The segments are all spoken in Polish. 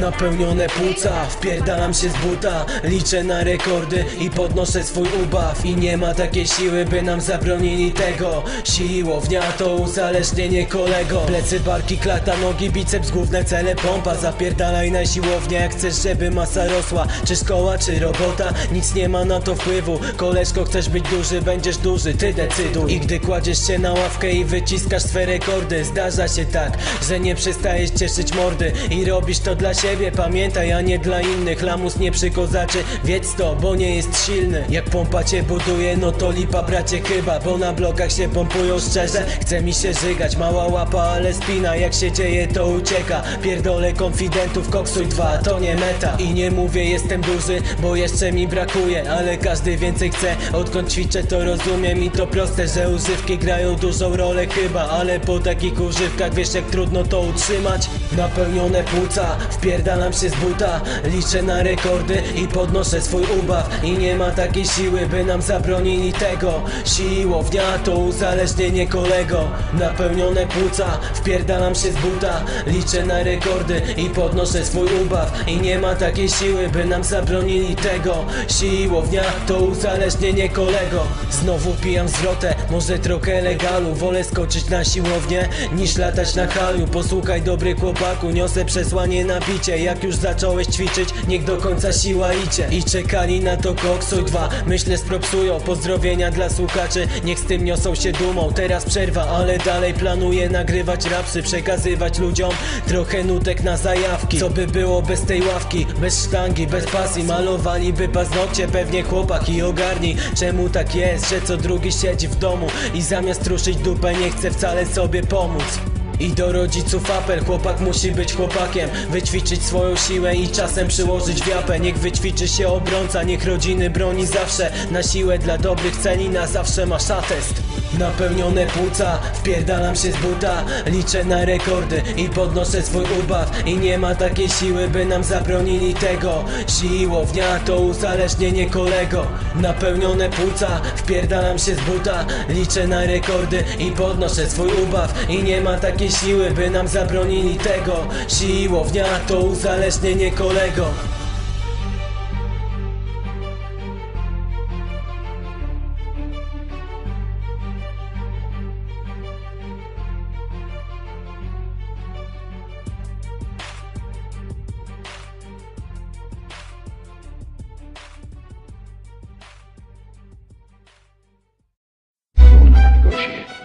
Napełnione płuca, wpierdalam się z buta. Liczę na rekordy i podnoszę swój ubaw. I nie ma takiej siły, by nam zabronili tego. Siłownia to uzależnienie kolego. Plecy, barki, klata, nogi, biceps, główne cele pompa. Zapierdalaj na siłownię, jak chcesz, żeby masa rosła. Czy szkoła, czy robota, nic nie ma na to wpływu. Koleżko, chcesz być duży, będziesz duży, ty decyduj. I gdy kładziesz się na ławkę i wyciskasz swe rekordy Zdarza się tak, że nie przestajesz cieszyć mordy. I robisz to dla siebie, pamiętaj, a nie dla innych. Lamus nie przykozaczy, wiedz to, bo nie jest silny. Jak pompa cię buduje, no to lipa bracie chyba Bo na blokach się pompują szczerze, chce mi się żygać Mała łapa, ale spina, jak się dzieje to ucieka. Pierdolę konfidentów, koksuj dwa, to nie meta. I nie mówię jestem duży, bo jeszcze mi brakuje Ale każdy więcej chce, odkąd ćwiczę to rozumiem I to proste, że używki grają dużą rolę chyba. Ale po takich używkach wiesz jak trudno to utrzymać? Napełnione płuca, wpierdalam się z buta Liczę na rekordy i podnoszę swój ubaw. I nie ma takiej siły, by nam zabronili tego. Siłownia to uzależnienie kolego. Napełnione płuca, wpierdalam się z buta Liczę na rekordy i podnoszę swój ubaw. I nie ma takiej siły, by nam zabronili tego. Siłownia to uzależnienie kolego. Znowu pijam zwrotę, może trochę legalu. Wolę skoczyć na siłownię niż latać na haliu Posłuchaj dobry chłopaku, niosę przesłanie na bicie Jak już zacząłeś ćwiczyć, niech do końca siła idzie. I czekali na to koksuj dwa, myślę spropsują Pozdrowienia dla słuchaczy, niech z tym niosą się dumą. Teraz przerwa, ale dalej planuję nagrywać rapsy Przekazywać ludziom trochę nutek na zajawki. Co by było bez tej ławki, bez sztangi, bez pasji. Malowaliby paznokcie pewnie chłopak i ogarnij Czemu tak jest, że co drugi siedzi w domu I zamiast ruszyć dupę nie chce wcale sobie pomóc i do rodziców apel, chłopak musi być chłopakiem. Wyćwiczyć swoją siłę i czasem przyłożyć wiapę. Niech wyćwiczy się obrońca, niech rodziny broni zawsze. Na siłę dla dobrych celi, na zawsze masz atest Napełnione płuca, wpierdalam się z buta. Liczę na rekordy i podnoszę swój ubaw I nie ma takiej siły, by nam zabronili tego. Siłownia to uzależnienie kolego. Napełnione płuca, wpierdalam się z buta. Liczę na rekordy i podnoszę swój ubaw I nie ma takiej siły, by nam zabronili tego. Siłownia to uzależnienie kolego bullshit.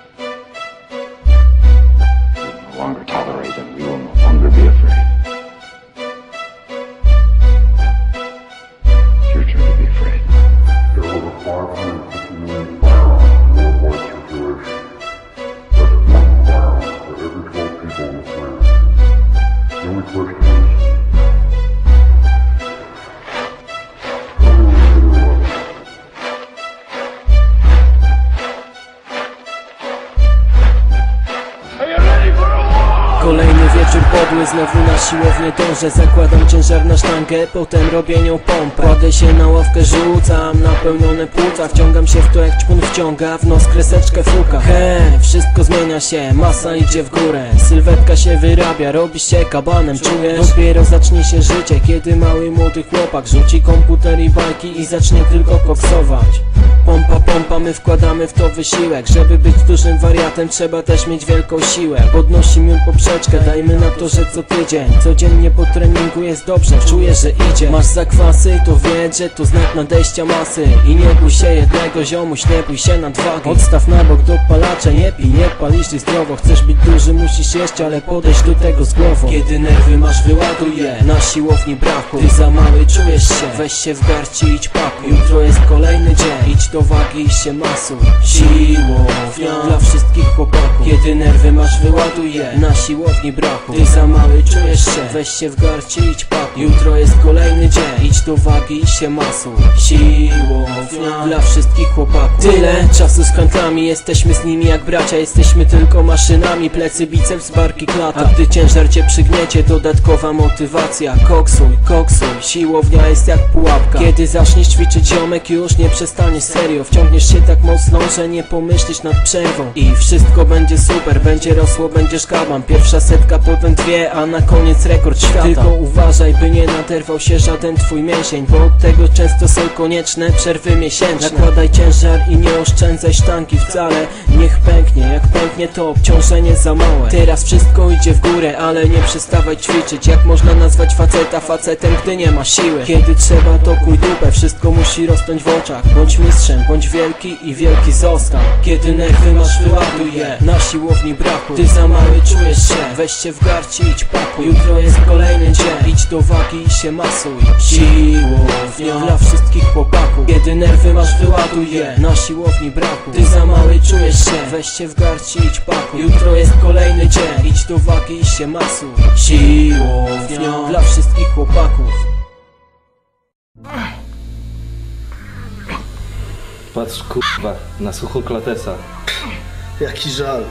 Podły, znowu na siłownię dążę Zakładam ciężar na sztangę, potem robię nią pompę. Kładę się na ławkę, rzucam napełnione płuca Wciągam się w to jak ćpun wciąga, w nos kreseczkę fuka. He, wszystko zmienia się, masa idzie w górę Sylwetka się wyrabia, robi się kabanem, czujesz? Dopiero zacznie się życie, kiedy mały młody chłopak Rzuci komputer i bajki i zacznie tylko koksować. Pompa, pompa, my wkładamy w to wysiłek. Żeby być dużym wariatem trzeba też mieć wielką siłę. Podnosimy poprzeczkę, dajmy na to, że co tydzień Codziennie po treningu jest dobrze, czuję, że idzie. Masz zakwasy, to wiedz, że to znak nadejścia masy. I nie bój się jednego ziomuś, nie bój się nadwagi. Odstaw na bok dopalacze, nie pij, nie pal, jeśli zdrowo. Chcesz być duży, musisz jeść, ale podejść do tego z głową. Kiedy nerwy masz, wyładuj je, na siłowni braku Ty za mały czujesz się, weź się w garści idź pakuj. Jutro jest kolejny dzień, idź do wagi i się masuj. Siłownia. Dla wszystkich chłopaków. Kiedy nerwy masz, wyładuj je, na siłowni braku Ty za mały czujesz się, weź się w garści idź pakuj. Jutro jest kolejny dzień, idź do wagi i się masuj. Siłownia dla wszystkich chłopaków. Tyle czasu z kantlami, jesteśmy z nimi jak bracia. Jesteśmy tylko maszynami, plecy, biceps, barki, klata. A gdy ciężar cię przygniecie, dodatkowa motywacja. Koksuj, koksuj, siłownia jest jak pułapka. Kiedy zaczniesz ćwiczyć ziomek, już nie przestaniesz. Serio Wciągniesz się tak mocno, że nie pomyślisz nad przerwą. I wszystko będzie super, będzie rosło, będziesz kaban Pierwsza setka, potem dwie, a na koniec rekord świata. Tylko uważaj, by nie naderwał się żaden twój mięsień Bo od tego często są konieczne przerwy miesięczne. Nakładaj ciężar i nie oszczędzaj sztanki wcale. Niech pęknie, jak pęknie to obciążenie za małe. Teraz wszystko idzie w górę, ale nie przestawaj ćwiczyć. Jak można nazwać faceta facetem, gdy nie ma siły? Kiedy trzeba to kuj dupę, wszystko musi rosnąć w oczach. Bądź mistrzem, bądź wielki i wielki został Kiedy nerwy masz wyładuj je. Na siłowni braku. Ty za mały czujesz się, weź się w garści idź pakuj Jutro jest kolejny dzień, idź do wagi i się masuj. Siłownia. Dla wszystkich chłopaków. Kiedy nerwy masz wyładuj je na siłowni braku. Ty za mały czujesz się, weź się w garści idź pakuj. Jutro jest kolejny dzień, idź do wagi i się masuj. Siłownia. Dla wszystkich chłopaków. Patrz kurwa, na sucho klatesa. Jaki żal.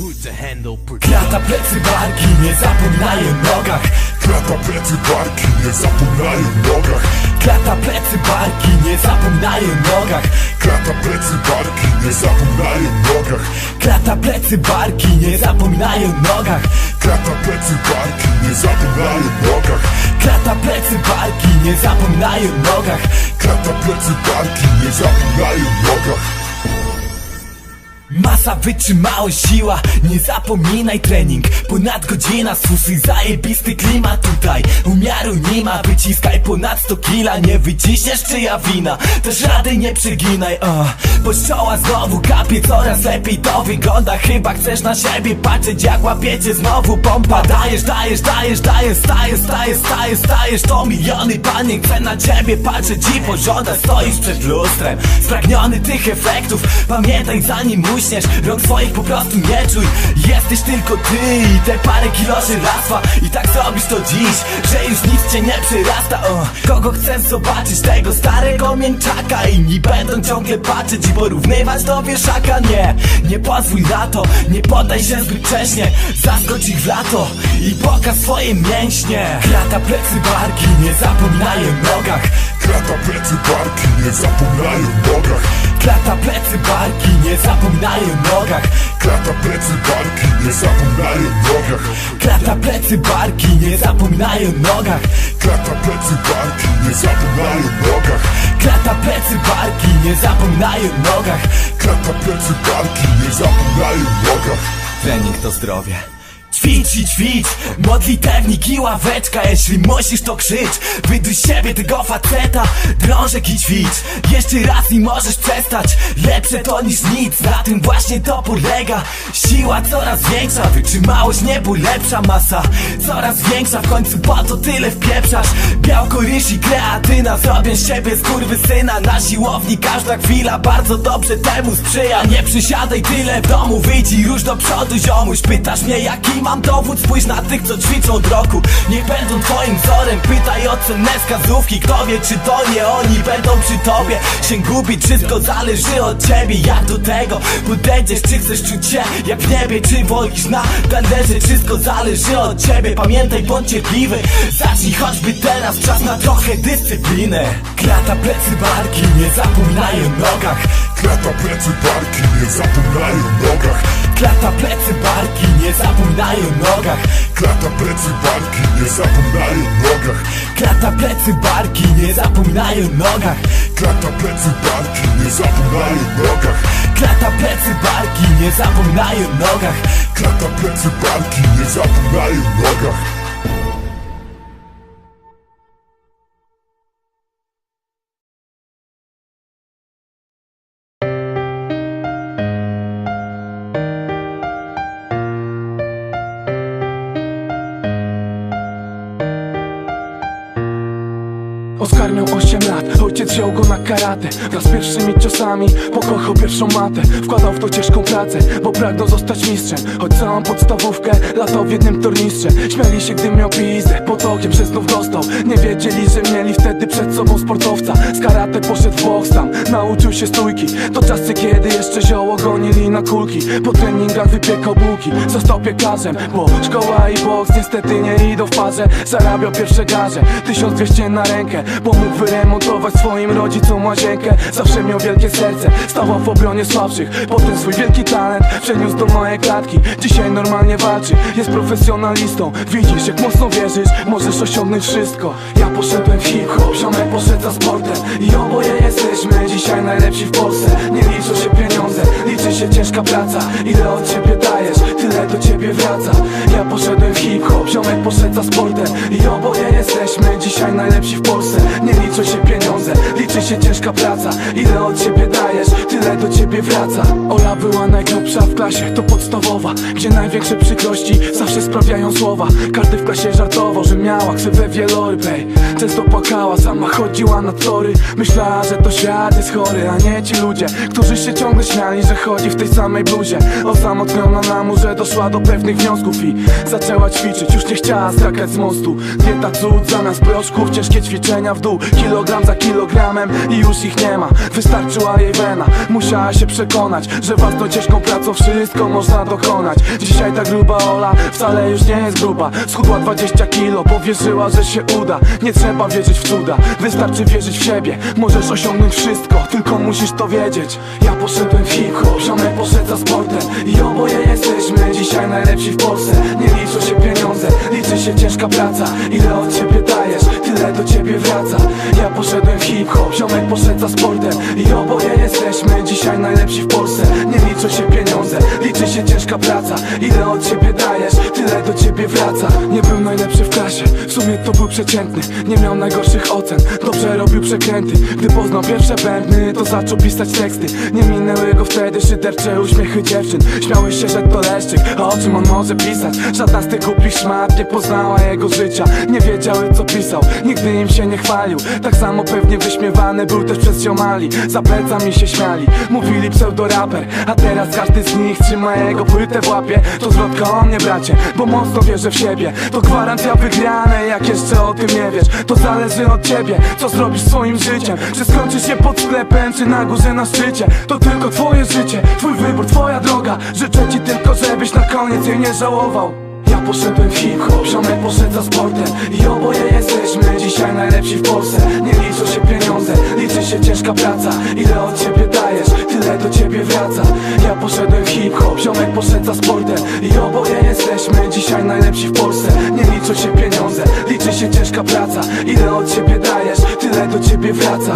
Klata plecy barki, nie zapominaj nogach. Klata plecy barki, nie zapominaj o nogach. Klata plecy barki, nie zapominaj o nogach. Klata plecy barki, nie zapominaj o nogach. Klata plecy barki, nie zapominaj o nogach. Klata plecy barki, nie zapominaj o nogach. Klata plecy barki, nie zapominaj o nogach. Klata plecy barki, nie zapominaj o nogach Masa, wytrzymałość, siła, nie zapominaj trening. Ponad godzina, susy, zajebisty klimat tutaj. Umiaru nie ma, wyciskaj ponad 100 kila. Nie wyciśniesz czyja wina, też rady nie przeginaj uh. Pościoła znowu kapie, coraz lepiej to wygląda. Chyba chcesz na siebie patrzeć jak łapiecie znowu pompa. Dajesz, dajesz, dajesz, dajesz, stajesz, stajesz, stajesz, stajesz. To miliony panie chce na ciebie patrzeć i pożąda Stoisz przed lustrem, spragniony tych efektów. Pamiętaj zanim uśniesz, rąk swoich po prostu nie czuj. Jesteś tylko ty i te parę kilo żelastwa I tak zrobisz to dziś, że już nic cię nie przyrasta. O, Kogo chcesz zobaczyć, tego starego mięczaka. Inni będą ciągle patrzeć i porównywać do wieszaka. Nie, nie pozwól na to, nie poddaj się zbyt wcześnie. Zaskocz ich w lato i pokaż swoje mięśnie. Klata plecy barki, nie zapominaj o nogach. Klata plecy barki, nie zapominaj o nogach Klata plecy barki, nie zapominaj o nogach. Klata plecy barki, nie zapominaj o nogach. Klata plecy barki, nie zapominaj o nogach. Klata plecy barki, nie zapominaj o nogach. Klata plecy barki, nie zapominaj o nogach. Klata plecy barki, nie zapominaj o nogach. Trening to zdrowie Ćwicz i ćwicz, modlitewnik i ławeczka. Jeśli musisz to krzycz, wyduj siebie tego faceta. Drążek i ćwicz, jeszcze raz i możesz przestać. Lepsze to niż nic, na tym właśnie to polega Siła coraz większa, wytrzymałość nie ból lepsza masa. Coraz większa, w końcu po to tyle wpieprzasz. Białko, ryż i kreatyna, zrobię z siebie skurwysyna Na siłowni każda chwila bardzo dobrze temu sprzyja. Nie przysiadaj tyle w domu, wyjdź i rusz do przodu ziomuś. Pytasz mnie jaki mam dowód, spójrz na tych co ćwiczą od roku. Niech będą twoim wzorem, pytaj o cenne wskazówki. Kto wie czy to nie oni będą przy tobie. Się gubić, wszystko zależy od ciebie. Jak do tego podejdziesz, czy chcesz czuć się jak w niebie? Czy wolisz na talerze, wszystko zależy od ciebie. Pamiętaj, bądź cierpliwy, zacznij choćby teraz. Czas na trochę dyscypliny. Klata, plecy, barki, nie zapominaj o nogach. Klata plecy barki, nie zapominaj o nogach Klata, plecy, barki, nie zapominaj o nogach. Klata plecy barki, nie zapominaj o nogach. Klata, plecy, barki, nie zapominaj o nogach. Klata plecy barki, nie zapominaj o nogach. Klata, plecy, barki, nie zapominaj nogach. Klata plecy barki, nie nogach karate Wraz z pierwszymi ciosami pokochał pierwszą matę. Wkładał w to ciężką pracę, bo pragnął zostać mistrzem. Choć całą podstawówkę latał w jednym tornistrze. Śmiali się gdy miał pizdę, pod okiem się znów dostał. Nie wiedzieli, że mieli wtedy przed sobą sportowca. Z karate poszedł w boks tam, nauczył się stójki. To czasy kiedy jeszcze zioło gonili na kulki. Po treningach wypiekał bułki, został piekarzem Bo szkoła i boks niestety nie idą w parze. Zarabiał pierwsze garze, 1200 na rękę Bo mógł wyremontować swoim rodzicom łazienkę. Zawsze miał wielkie serce, stawał w obronie słabszych. Potem swój wielki talent przeniósł do mojej klatki. Dzisiaj normalnie walczy, jest profesjonalistą. Widzisz jak mocno wierzysz, możesz osiągnąć wszystko. Ja poszedłem w hip-hop, ziomek poszedł za sportem. I oboje jesteśmy dzisiaj najlepsi w Polsce. Nie liczą się pieniądze, liczy się ciężka praca. Ile od ciebie dajesz, tyle do ciebie wraca. Ja poszedłem w hip-hop, ziomek poszedł za sportem. I oboje jesteśmy dzisiaj najlepsi w Polsce. Nie liczą się pieniądze, liczy się ciężka praca. Ile od ciebie dajesz, tyle do ciebie wraca. Ola była najgrubsza w klasie, to podstawowa Gdzie największe przykrości zawsze sprawiają słowa. Każdy w klasie żartował, że miała ksywę wieloryb ej. Często płakała, sama chodziła na tory. Myślała, że to świat jest chory, a nie ci ludzie Którzy się ciągle śmiali, że chodzi w tej samej bluzie. Osamotniona na murze doszła do pewnych wniosków I zaczęła ćwiczyć, już nie chciała skakać z mostu. Dieta cud zamiast proszków, ciężkie ćwiczenia w dół. Kilogram za kilogramem i już ich nie ma. Wystarczyła jej wena, musiała się przekonać Że własną ciężką pracą wszystko można dokonać. Dzisiaj ta gruba Ola wcale już nie jest gruba. Schudła 20 kilo, powierzyła, że się uda. Nie trzeba wierzyć w cuda, wystarczy wierzyć w siebie. Możesz osiągnąć wszystko, tylko musisz to wiedzieć. Ja poszedłem w hip-hop, ziomek poszedł za sportem. I oboje jesteśmy dzisiaj najlepsi w Polsce. Nie liczą się pieniądze, liczy się ciężka praca. Ile od ciebie dajesz, tyle do ciebie wraca. Ja poszedłem w hip-hop, ziomek poszedł za sportem I oboje jesteśmy dzisiaj najlepsi w Polsce. Nie liczą się pieniądze, liczy się ciężka praca. Ile od ciebie dajesz, tyle do ciebie wraca. Nie był najlepszy w klasie, w sumie to był przeciętny. Nie miał najgorszych ocen, dobrze robił przekręty. Gdy poznał pierwsze bębny, to zaczął pisać teksty. Nie minęły go wtedy szydercze uśmiechy dziewczyn. Śmiały się, że to leszczyk, a o czym on może pisać? Żadna z tych głupich szmat nie poznała jego życia. Nie wiedziały co pisał, nigdy im się nie chwalił. Tak samo pewnie wyśmiewany był też przez ziomali Za plecami się śmiali, mówili pseudoraper A teraz każdy z nich trzyma jego płytę w łapie. To zwrotka o mnie bracie, bo mocno wierzę w siebie. To gwarancja wygranej, jak jeszcze o tym nie wiesz. To zależy od ciebie, co zrobisz swoim życiem. Czy skończysz się pod sklepem, czy na górze na szczycie. To tylko twoje życie, twój wybór, twoja droga. Życzę ci tylko, żebyś na koniec jej nie żałował poszedłem w hip-hop, ziomek poszedł za sportem. I oboje jesteśmy dzisiaj najlepsi w Polsce. Nie liczą się pieniądze, liczy się ciężka praca. Ile od ciebie dajesz, tyle do ciebie wraca. Ja poszedłem w hip-hop, ziomek poszedł za sportem. I oboje jesteśmy dzisiaj najlepsi w Polsce. Nie liczą się pieniądze, liczy się ciężka praca. Ile od ciebie dajesz, tyle do ciebie wraca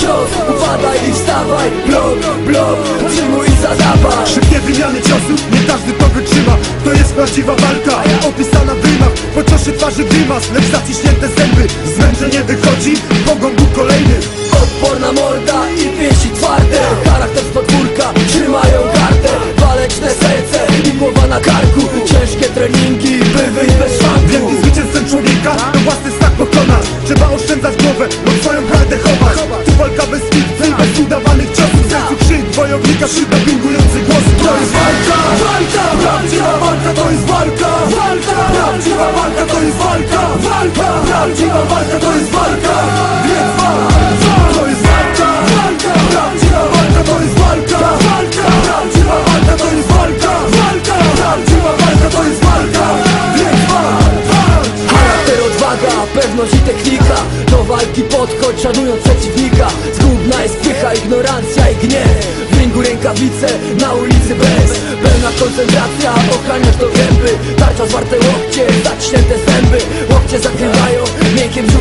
cios, upadaj i wstawaj Blok, blok, przyjmuj i zadawaj. Szybkie wymiany ciosów, nie każdy to wytrzyma. To jest prawdziwa walka, opisana w rymach Po ciosie twarzy grymas, lecz zaciśnięte zęby Zmęczenie wychodzi, pogon był kolejny. Odporna morda i pięści twarde. Charakter z podwórka, trzymają kartę. Waleczne serce i głowa na karku. Ciężkie treningi, by wyjść bez szwanku. Wielkim zwycięstwem człowieka, to własny stak pokonasz Trzeba oszczędzać głowę, bo Sudah.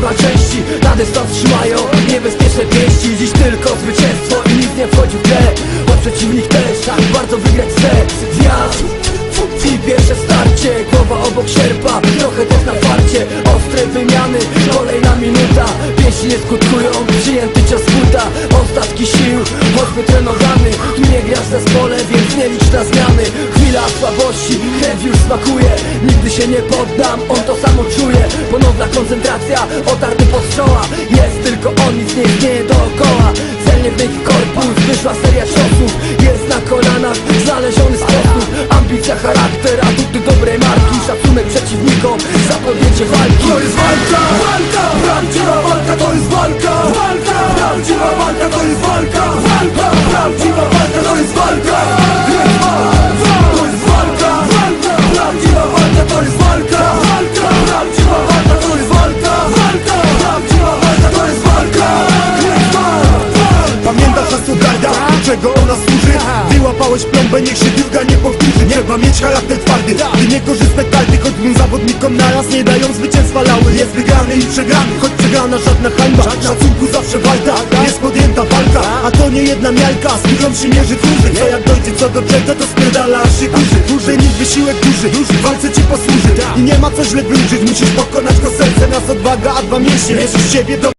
Brzucha części Na dystans trzymają, niebezpieczne pięści Dziś tylko zwycięstwo i nic nie wchodzi w grę. Choć przeciwnik też, tak bardzo wygrać chce Zjazd i pierwsze starcie, głowa obok sierpa Trochę też na farcie, ostro wymiany Kolejna minuta, pięści nie skutkują Przyjęty cios buta, ostatki sił Choćby trenowany, tu nie grasz w zespole Więc nie licz na zmiany. Chwila słabości, krew już smakuje Nigdy się nie poddam, on to samo czuje. Ponowna koncentracja, otarty pod strzała Jest tylko on, Charakter twardy, by nie korzystać karty Choć dwóm zawodnikom naraz nie dają zwycięstwa lały. Jest wygrany i przegrany, choć przegrana żadna hańba. Szacunku zawsze walka, jest podjęta walka A to nie jedna miarka, z którą się mierzy duży Co jak dojdzie co do czego, to spierdala aż się kurzy Dłużej niż wysiłek duży, w walce ci posłuży I nie ma co źle wróżyć, musisz pokonać go serce Nas odwaga, a dwa mięśnie, wierzysz w siebie do